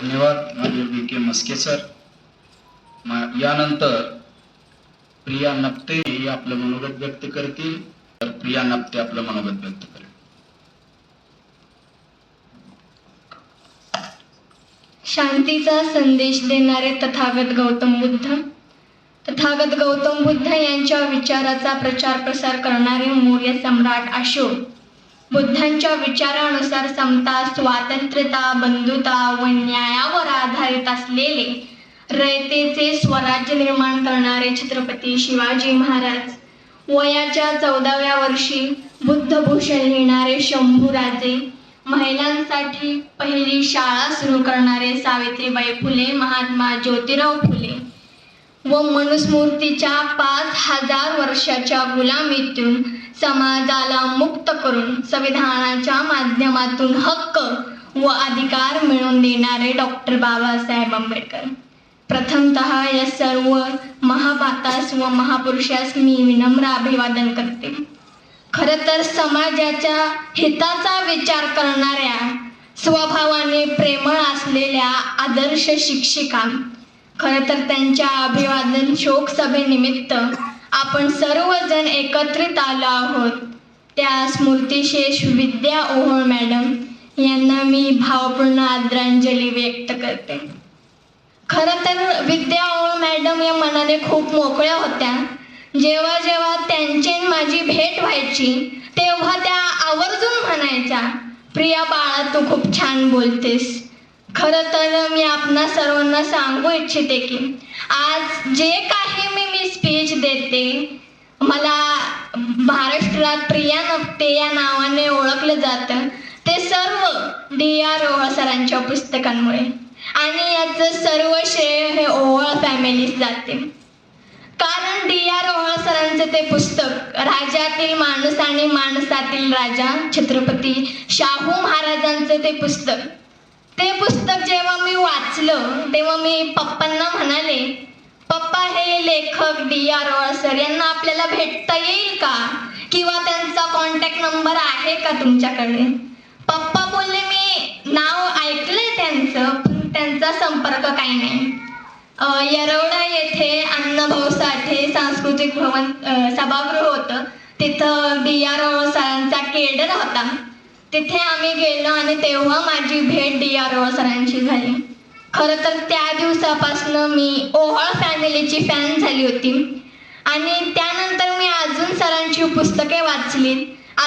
धन्यवाद माझे बी के मस्के सर मा- यानंतर प्रिया नप्ते हे आपलं मनोगत व्यक्त करतील तर प्रिया नप्ते आपलं मनोगत व्यक्त करेल. शांतीचा संदेश देणारे तथागत गौतम बुद्ध. तथागत गौतम बुद्ध यांच्या विचाराचा प्रचार प्रसार करणारे मौर्य सम्राट अशोक. बुद्धांच्या विचारानुसार समता स्वातंत्र्यता बंधुता व न्यायावर आधारित असलेले रयतेचे स्वराज्य निर्माण करणारे छत्रपती शिवाजी महाराज वयाच्या चौदाव्या वर्षी बुद्धभूषण लिहिणारे शंभूराजे महिलांसाठी पहिली शाळा सुरू करणारे सावित्रीबाई फुले महात्मा ज्योतिराव फुले व मनुस्मूर्तीच्या पाच हजार वर्षाच्या गुलामीतून समाजाला मुक्त करून संविधानाच्या माध्यमातून हक्क व अधिकार मिळवून देणारे डॉक्टर बाबासाहेब आंबेडकर. प्रथमतः या सर्व महापातास व महापुरुषास मी विनम्र अभिवादन करते. खरं तर समाजाच्या हिताचा विचार करणाऱ्या स्वभावाने प्रेमळ असलेल्या आदर्श शिक्षिका खरं तर त्यांच्या अभिवादन शोक सभेनिमित्त आपण सर्वजण एकत्रित आलो आहोत. त्या स्मृतिशेष विद्या ओहोळ मॅडम यांना मी भावपूर्ण आदरांजली व्यक्त करते. खरं तर विद्या ओहोळ मॅडम या मनाने खूप मोकळ्या होत्या. जेव्हा जेव्हा त्यांची माझी भेट व्हायची तेव्हा त्या आवर्जून म्हणायच्या प्रिया बाळा तू खूप छान बोलतेस. खरं तर मी आपणा सर्वांना सांगू इच्छिते की आज जे काही मी मी स्पीच देते मला महाराष्ट्रात प्रिया नक्ते या नावाने ओळखलं जातं ते सर्व डी आर ओळ सरांच्या पुस्तकांमुळे. आणि याचं सर्व श्रेय हे ओवळ फॅमिलीत जाते. कारण डी आर ओवळ सरांचं ते पुस्तक राजातील माणूस आणि माणसातील राजा छत्रपती शाहू महाराजांचं ते पुस्तक ते पुस्तक जेव्हा मी वाचलं तेव्हा मी पप्पांना म्हणाले पप्पा हे लेखक डी आर सर यांना आपल्याला भेटता येईल का? किंवा त्यांचा कॉन्टॅक्ट नंबर आहे का तुमच्याकडे? पप्पा बोलले मी नाव ऐकलंय त्यांचं पण त्यांचा संपर्क काही नाही. येरवडा येथे अण्णाभाऊ साठे सांस्कृतिक भवन सभागृह होतं. तिथं डी आर सरांचा केडर होता. तिथे आम्ही गेलो आणि तेव्हा माझी भेट डी आर सरांची झाली. खरं तर त्या दिवसापासनं मी ओहळ फॅमिलीची फॅन झाली होती. आणि त्यानंतर मी अजून सरांची पुस्तके वाचली.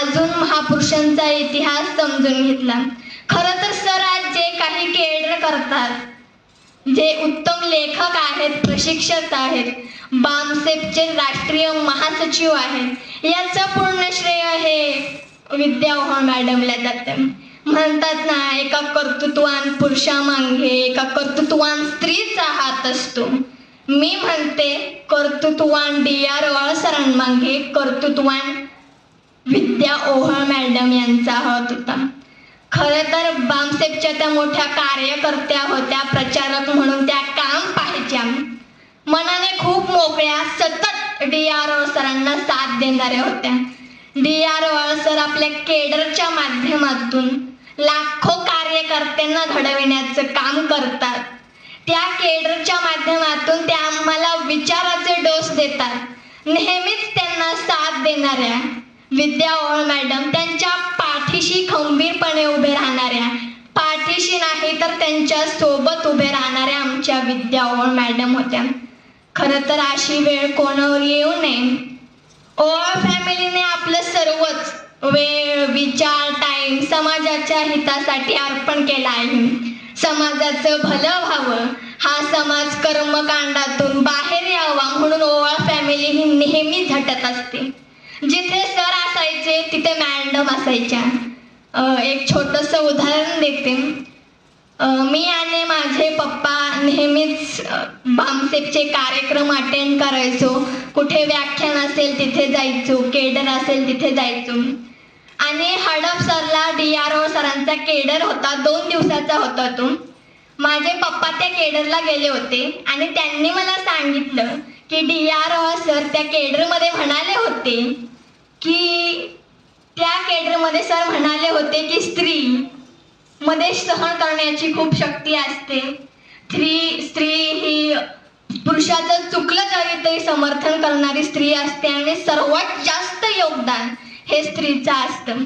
अजून महापुरुषांचा इतिहास समजून घेतला. खरं तर सर आज जे काही केडर करतात जे उत्तम लेखक आहेत प्रशिक्षक आहेत बामसेपचे राष्ट्रीय महासचिव आहेत याचं पूर्ण श्रेय हे विद्या हो ओहळ मॅडमला जाते म्हणतात ना एका कर्तृत्वान पुरुषामागे एका कर्तृत्वान स्त्रीचा हात असतो. मी म्हणते कर्तृत्वान डी आर ओळ सरांमागे कर्तृत्वान विद्या ओहळ मॅडम यांचा हात होता. खरं तर बामसेपच्या त्या मोठ्या कार्यकर्त्या होत्या प्रचारक म्हणून त्या काम पाहायच्या. मनाने खूप मोकळ्या सतत डी आर सरांना साथ देणाऱ्या होत्या. डी आर सर आपल्या केडरच्या माध्यमातून लाखो कार्यकर्त्यांना घडविण्याचं काम करतात. त्या केडरच्या माध्यमातून त्या आम्हाला विचाराचे डोस देतात. नेहमीच त्यांना साथ देणाऱ्या विद्या ओळ मॅडम त्यांच्या पाठीशी खंबीरपणे उभे राहणाऱ्या पाठीशी नाही तर त्यांच्यासोबत उभे राहणाऱ्या आमच्या विद्या ओळ मॅडम होत्या. खरं तर अशी वेळ कोणावर येऊ नये. ओळ फॅमिलीने आपलं सर्वच वेळ विचार टाइम समाजाच्या हितासाठी अर्पण केला आहे. समाजाचं भलं व्हावं. हा समाज कर्मकांडातून बाहेर यावा म्हणून ओवाळ फॅमिली ही नेहमी झटत असते. जिथे सर असायचे तिथे मॅडम असायच्या. एक छोटंसं उदाहरण देते. मी आणि माझे पप्पा नेहमीच भामसेपचे कार्य कार्यक्रम अटेंड करायचो. कुठे व्याख्यान असेल तिथे जायचो केडर असेल तिथे जायचो. आणि हडप सरला डी आर ओ सरांचा केडर होता दोन दिवसाचा होता तो. माझे पप्पा त्या केडरला गेले होते आणि त्यांनी मला सांगितलं की डी आर ओ सर त्या केडरमध्ये म्हणाले होते की त्या केडरमध्ये सर म्हणाले होते की स्त्री मध्ये सहन करण्याची खूप शक्ती असते. स्त्री स्त्री ही पुरुषाचं चुकलं तरी ते समर्थन करणारी स्त्री असते आणि सर्वात जास्त योगदान हे स्त्रीचं असतं.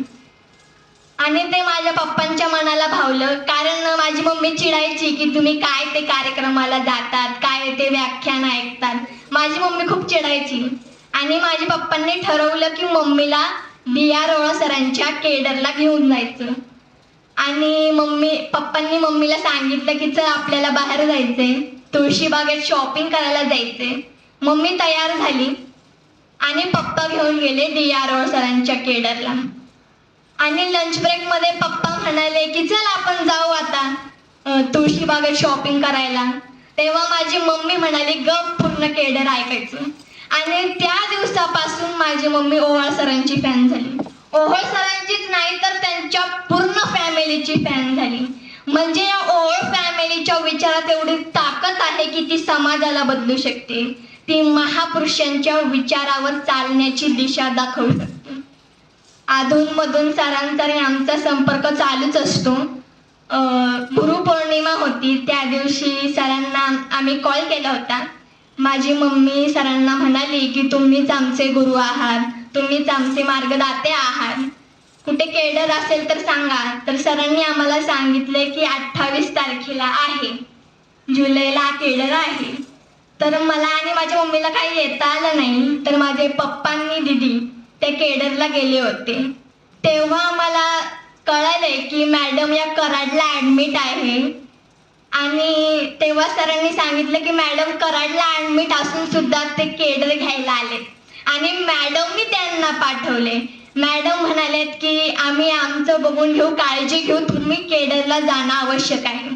आणि ते माझ्या पप्पांच्या मनाला भावलं. कारण माझी मम्मी चिडायची की तुम्ही काय ते कार्यक्रमाला जातात काय ते व्याख्यान ऐकतात. माझी मम्मी खूप चिडायची. आणि माझ्या पप्पांनी ठरवलं की मम्मीला डी आर ओळा सरांच्या केडरला घेऊन जायचं. आणि मम्मी पप्पांनी मम्मीला सांगितलं की चल आपल्याला बाहेर जायचंय. तुळशीबागेत शॉपिंग करायला जायचे. मम्मी तयार झाली. आणि पप्पा घेऊन गेले डी आर ओळ सरांच्या केडरला. आणि लंच ब्रेकमध्ये पप्पा म्हणाले की चल आपण जाऊ आता तुळशीबागेत शॉपिंग करायला. तेव्हा माझी मम्मी म्हणाली गप पूर्ण केडर ऐकायचं. आणि त्या दिवसापासून माझी मम्मी ओवाळ सरांची फॅन झाली. ओहळ सरांचीच नाही तर त्यांच्या पूर्ण फॅमिलीची फॅन झाली. म्हणजे या ओवाळ फॅमिलीच्या विचारात एवढी ताकद आहे की ती समाजाला बदलू शकते. ती महापुरुषांच्या विचारावर चालण्याची दिशा दाखवू शकते. अधूनमधून मधून सरांतरी आमचा संपर्क चालूच असतो. गुरुपौर्णिमा होती त्या दिवशी सरांना आम्ही कॉल केला होता. माझी मम्मी सरांना म्हणाली की तुम्हीच आमचे गुरु आहात. तुम्हीच आमचे मार्गदाते आहात. कुठे केडर असेल तर सांगा. तर सरांनी आम्हाला सांगितले की अठ्ठावीस तारखेला आहे. जुलैला केडर आहे. तर मला आणि माझ्या मम्मीला काही येता आलं नाही. तर माझे पप्पांनी दिदी त्या केडरला गेले होते. तेव्हा मला कळाले की मॅडम या कराडला ॲडमिट आहे. आणि तेव्हा सरांनी सांगितलं की मॅडम कराडला ॲडमिट असून सुद्धा ते केडर घ्यायला आले आणि मॅडमनी त्यांना पाठवले मॅडम म्हणालेत की आम्ही आमचं बघून घेऊ काळजी घेऊ तुम्ही केडरला जाणं आवश्यक आहे.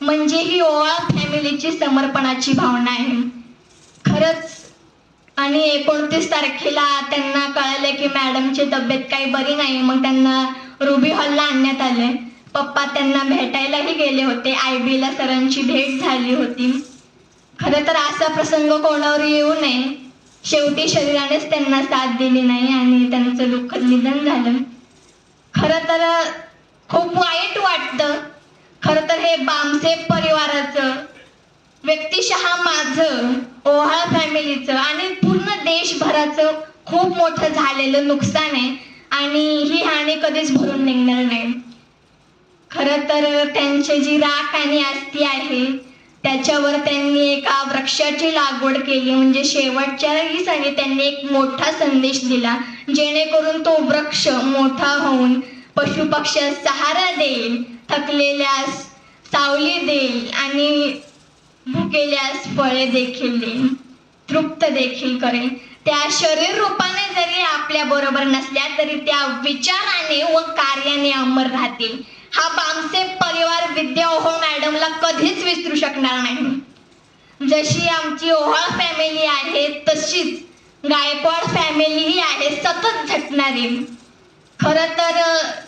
म्हणजे ही ओळा फॅमिलीची समर्पणाची भावना आहे. खरंच आणि एकोणतीस तारखेला त्यांना कळालं की मॅडमची तब्येत काही बरी नाही. मग त्यांना रुबी हॉलला आणण्यात आले. पप्पा त्यांना भेटायलाही गेले होते. आय बीला सरांची भेट झाली होती. खरं तर असा प्रसंग कोणावर येऊ नये. शेवटी शरीरानेच त्यांना साथ दिली नाही आणि त्यांचं दुःखद निधन झालं. खरं तर खूप वाईट वाटतं. खरं तर हे बामसे परिवाराचं व्यक्तिशः माझं ओहाळ फॅमिलीचं आणि पूर्ण देशभराचं खूप मोठं झालेलं नुकसान आहे आणि ही हानी कधीच भरून निघणार नाही. खरं तर त्यांची जी राख आणि आस्ती आहे त्याच्यावर त्यांनी एका वृक्षाची लागवड केली. म्हणजे शेवटच्याही सणी त्यांनी एक मोठा संदेश दिला. जेणेकरून तो वृक्ष मोठा होऊन पशुपक्ष्यास सहारा देईल थकलेल्यास सावली देईल आणि भुकेल्यास फळे देखील देईल तृप्त देखील करेल. त्या शरीर रूपाने जरी आपल्या बरोबर नसल्या तरी त्या विचाराने व कार्याने अमर राहतील. हा पामसे परिवार विद्या ओहो मॅडमला कधीच विसरू शकणार नाही. जशी आमची ओहाळ फॅमिली आहे तशीच गायकवाड फॅमिलीही आहे सतत झटणारी. खरं तर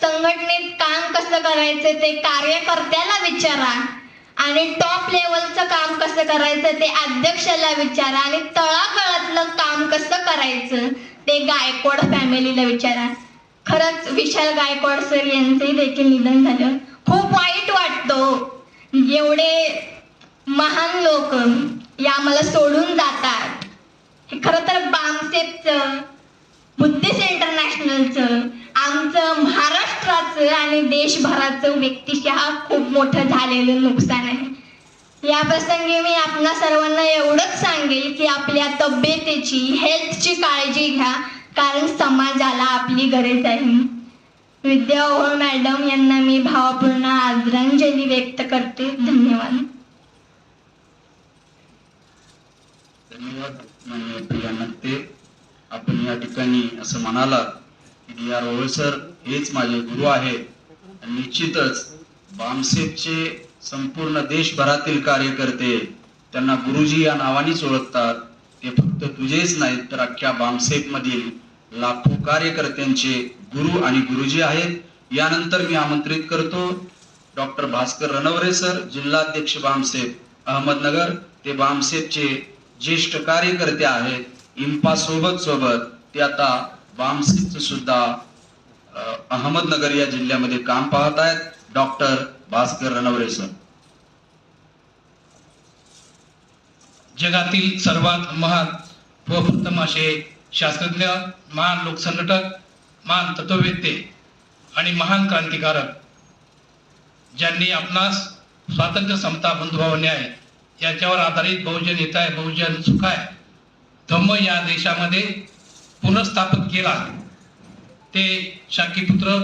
संघटनेत काम कसं करायचं ते कार्यकर्त्याला विचारा आणि टॉप लेवलचं काम कसं करायचं ते अध्यक्षाला विचारा आणि तळागाळातलं काम कसं करायचं ते गायकवाड फॅमिलीला विचारा. खरंच विशाल गायकवाड सर यांचंही देखील निधन झालं. खूप वाईट वाटतो. एवढे महान लोक या मला सोडून जातात. हे खरं तर बामसेपचं बुद्धिस्ट इंटरनॅशनलचं आमचं महाराष्ट्राचं आणि देशभराचं व्यक्तिशः खूप मोठं झालेलं नुकसान आहे. या प्रसंगी मी आपणा सर्वांना एवढंच सांगेल की आपल्या तब्येतीची हेल्थची काळजी घ्या. कारण समाजाला आपली गरज आहे. विद्या ओहोळ मॅडम यांना मी भावपूर्ण आदरांजली व्यक्त करते. धन्यवाद. धन्यवाद प्रिया नक्ते आपण या ठिकाणी असं म्हणाला की डी आर ओळसर हेच माझे गुरु आहेत. निश्चितच बामसेपचे संपूर्ण देशभरातील कार्यकर्ते त्यांना गुरुजी या नावानेच ओळखतात. ते फक्त तुझेच नाहीत तर अख्ख्या बामसेप मधील लाखो कार्यकर्त्यांचे गुरु आणि गुरुजी आहेत. यानंतर मी आमंत्रित करतो डॉक्टर भास्कर रणवरे सर जिल्हाध्यक्ष बामसेब अहमदनगर. ते बामसेबचे ज्येष्ठ कार्यकर्ते आहेत. इम्पा सोबत सोबत ते आता बामसेपचं सुद्धा अहमदनगर या जिल्ह्यामध्ये काम पाहत आहेत. Doctor Bhaskar Ranaware sir. जगातील सर्वात महान व प्रथम असे शास्त्रज्ञ महान लोकसंघटक महान तत्ववेत्ते आणि महान क्रांतिकारक ज्यांनी आपणास स्वातंत्र्य समता बंधुभाव न्याय याच्यावर आधारित बहुजन हिताय बहुजन सुखाय धम्म या देशामध्ये पुनर्स्थापित केला. ते शाकीपुत्र